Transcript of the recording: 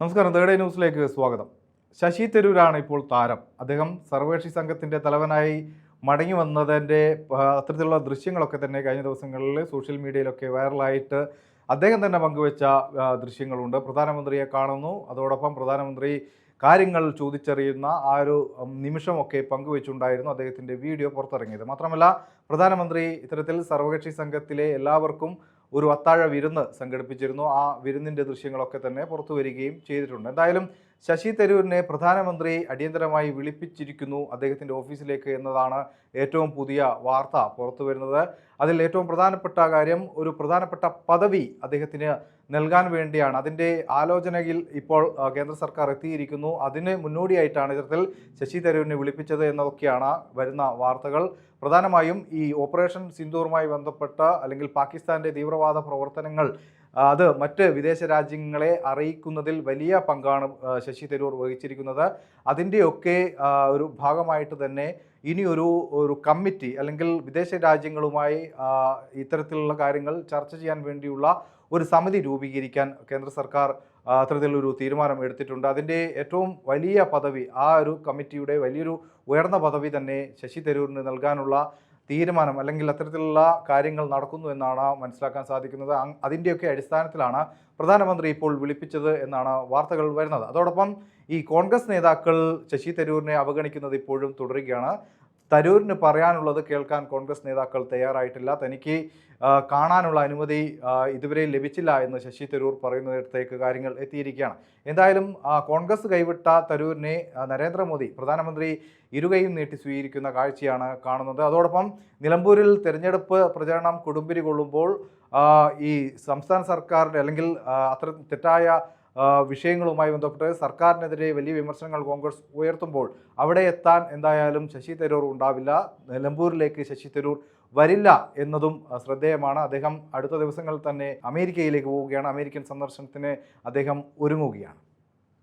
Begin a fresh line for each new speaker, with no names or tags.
നമസ്കാരം. തേർഡ് ന്യൂസിലേക്ക് സ്വാഗതം. ശശി തരൂരാണ് ഇപ്പോൾ താരം. അദ്ദേഹം സർവകക്ഷി സംഘത്തിന്റെ തലവനായി മടങ്ങി വന്നതിന്റെ അത്തരത്തിലുള്ള ദൃശ്യങ്ങളൊക്കെ തന്നെ കഴിഞ്ഞ ദിവസങ്ങളിൽ സോഷ്യൽ മീഡിയയിലൊക്കെ വൈറലായിട്ട് അദ്ദേഹം തന്നെ പങ്കുവെച്ച ദൃശ്യങ്ങളുണ്ട്. പ്രധാനമന്ത്രിയെ കാണുന്നു. അതോടൊപ്പം പ്രധാനമന്ത്രി കാര്യങ്ങൾ ചോദിച്ചറിയുന്ന ആ ഒരു നിമിഷമൊക്കെ പങ്കുവെച്ചുണ്ടായിരുന്നു അദ്ദേഹത്തിന്റെ വീഡിയോ പുറത്തിറങ്ങിയത്. മാത്രമല്ല പ്രധാനമന്ത്രി ഇത്തരത്തിൽ സർവകക്ഷി സംഘത്തിലെ എല്ലാവർക്കും ഒരു അത്താഴ വിരുന്ന് സംഘടിപ്പിച്ചിരുന്നു. ആ വിരുന്നിന്റെ ദൃശ്യങ്ങളൊക്കെ തന്നെ പുറത്തു വരികയും ചെയ്തിട്ടുണ്ട്. എന്തായാലും ശശി തരൂരിനെ പ്രധാനമന്ത്രി അടിയന്തരമായി വിളിപ്പിച്ചിരിക്കുന്നു അദ്ദേഹത്തിന്റെ ഓഫീസിലേക്ക് എന്നതാണ് ഏറ്റവും പുതിയ വാർത്ത പുറത്തു വരുന്നത്. അതിൽ ഏറ്റവും പ്രധാനപ്പെട്ട കാര്യം ഒരു പ്രധാനപ്പെട്ട പദവി അദ്ദേഹത്തിന് നൽകാൻ വേണ്ടിയാണ്. അതിന്റെ ആലോചനയിൽ ഇപ്പോൾ കേന്ദ്ര സർക്കാർ എത്തിയിരിക്കുന്നു. അതിന് മുന്നോടിയായിട്ടാണ് ഇത്തരത്തിൽ ശശി തരൂരിനെ വിളിപ്പിച്ചത് എന്നതൊക്കെയാണ് വരുന്ന വാർത്തകൾ. പ്രധാനമായും ഈ ഓപ്പറേഷൻ സിന്ദൂറുമായി ബന്ധപ്പെട്ട അല്ലെങ്കിൽ പാകിസ്ഥാന്റെ തീവ്രവാദ പ്രവർത്തനങ്ങൾ അത് മറ്റ് വിദേശ രാജ്യങ്ങളെ അറിയിക്കുന്നതിൽ വലിയ പങ്കാണ് ശശി തരൂർ വഹിച്ചിരിക്കുന്നത്. അതിന്റെയൊക്കെ ഒരു ഭാഗമായിട്ട് തന്നെ ഇനി ഒരു ഒരു കമ്മിറ്റി അല്ലെങ്കിൽ വിദേശ രാജ്യങ്ങളുമായി ഇത്തരത്തിലുള്ള കാര്യങ്ങൾ ചർച്ച ചെയ്യാൻ വേണ്ടിയുള്ള ഒരു സമിതി രൂപീകരിക്കാൻ കേന്ദ്ര സർക്കാർ അത്തരത്തിലൊരു തീരുമാനം എടുത്തിട്ടുണ്ട്. അതിന്റെ ഏറ്റവും വലിയ പദവി ആ ഒരു കമ്മിറ്റിയുടെ വലിയൊരു ഉയർന്ന പദവി തന്നെ ശശി തരൂരിന് നൽകാനുള്ള തീരുമാനം അല്ലെങ്കിൽ അത്തരത്തിലുള്ള കാര്യങ്ങൾ നടക്കുന്നു എന്നാണ് മനസ്സിലാക്കാൻ സാധിക്കുന്നത്. അതിന്റെയൊക്കെ അടിസ്ഥാനത്തിലാണ് പ്രധാനമന്ത്രി ഇപ്പോൾ വിളിപ്പിച്ചത് എന്നാണ് വാർത്തകൾ വരുന്നത്. അതോടൊപ്പം ഈ കോൺഗ്രസ് നേതാക്കൾ ശശി തരൂരിനെ അവഗണിക്കുന്നത് ഇപ്പോഴും തുടരുകയാണ്. തരൂരിന് പറയാനുള്ളത് കേൾക്കാൻ കോൺഗ്രസ് നേതാക്കൾ തയ്യാറായിട്ടില്ല. തനിക്ക് കാണാനുള്ള അനുമതി ഇതുവരെ ലഭിച്ചില്ല എന്ന് ശശി തരൂർ പറയുന്നിടത്തേക്ക് കാര്യങ്ങൾ എത്തിയിരിക്കുകയാണ്. എന്തായാലും കോൺഗ്രസ് കൈവിട്ട തരൂരിനെ നരേന്ദ്രമോദി പ്രധാനമന്ത്രി ഇരുകയും നീട്ടി സ്വീകരിക്കുന്ന കാഴ്ചയാണ് കാണുന്നത്. അതോടൊപ്പം നിലമ്പൂരിൽ തെരഞ്ഞെടുപ്പ് പ്രചരണം കൊടുമ്പിരി കൊള്ളുമ്പോൾ ഈ സംസ്ഥാന സർക്കാരിന്റെ അല്ലെങ്കിൽ അത്ര തെറ്റായ വിഷയങ്ങളുമായി ബന്ധപ്പെട്ട് സർക്കാരിനെതിരെ വലിയ വിമർശനങ്ങൾ കോൺഗ്രസ് ഉയർത്തുമ്പോൾ അവിടെ എത്താൻ എന്തായാലും ശശി തരൂർ ഉണ്ടാവില്ല. നിലമ്പൂരിലേക്ക് ശശി തരൂർ വരില്ല എന്നതും ശ്രദ്ധേയമാണ്. അദ്ദേഹം അടുത്ത ദിവസങ്ങളിൽ തന്നെ അമേരിക്കയിലേക്ക് പോവുകയാണ്. അമേരിക്കൻ സന്ദർശനത്തിന് അദ്ദേഹം ഒരുങ്ങുകയാണ്.